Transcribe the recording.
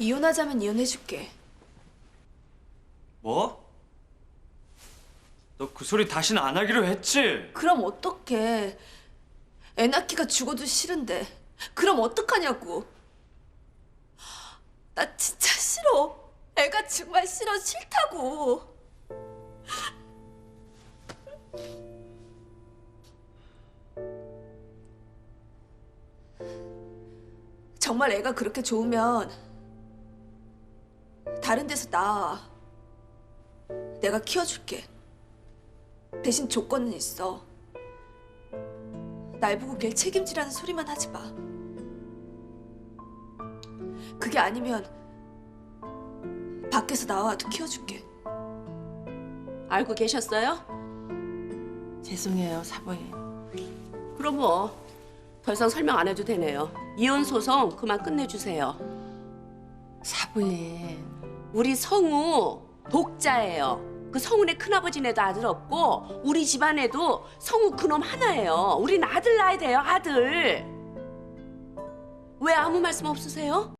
이혼하자면 이혼해줄게. 뭐? 너 그 소리 다시는 안 하기로 했지? 그럼 어떡해. 애 낳기가 죽어도 싫은데. 그럼 어떡하냐고. 나 진짜 싫어. 애가 정말 싫어. 싫다고. 정말 애가 그렇게 좋으면 다른 데서 나 내가 키워줄게. 대신 조건은 있어. 날 보고 걔 책임지라는 소리만 하지 마. 그게 아니면 밖에서 나와도 키워줄게. 알고 계셨어요? 죄송해요, 사부인. 그럼 뭐 더 이상 설명 안 해도 되네요. 이혼 소송 그만 끝내주세요. 사부인. 우리 성우 독자예요. 그 성훈의 큰아버지네도 아들 없고 우리 집안에도 성우 그놈 하나예요. 우린 아들 낳아야 돼요, 아들. 왜 아무 말씀 없으세요?